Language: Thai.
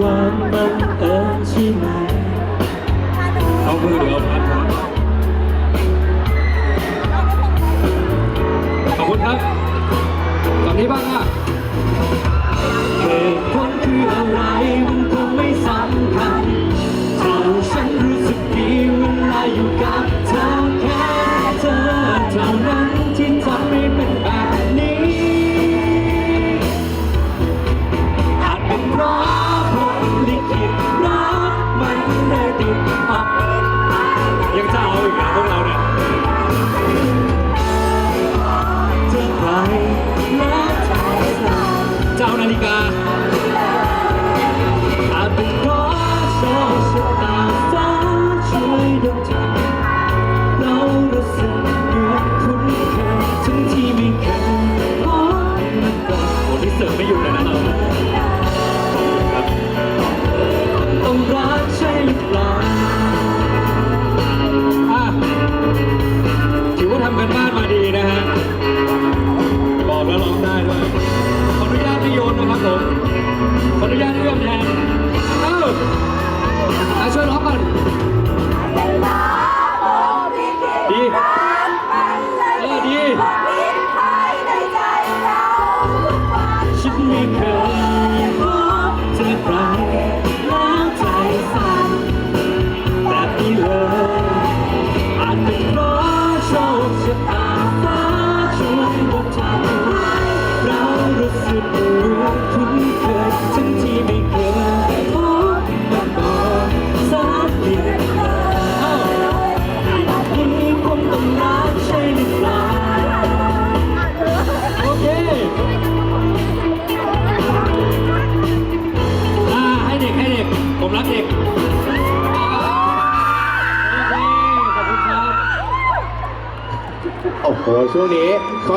ความบังเอิญใช่ไหมเอามือเดี๋ยวครับขอบคุณครับตอนนี้บ้างอะเหตุผลคืออะไร เจ้านาฬิกา อาจเป็นเพราะโชคชะตาฟ้าช่วยดลใจเรารู้สึกเหมือนคุ้นเคยทั้งที่ไม่เคยพบมาก่อนโอ้นี่เสิร์ฟไม่อยู่เลยนะเราต้องรักใช่หรือเปล่าอะถือว่าทำกันบ้านมาดีนะฮะบอกแล้วร้องได้ด้วย โอ้โหช่วงนี้ขอ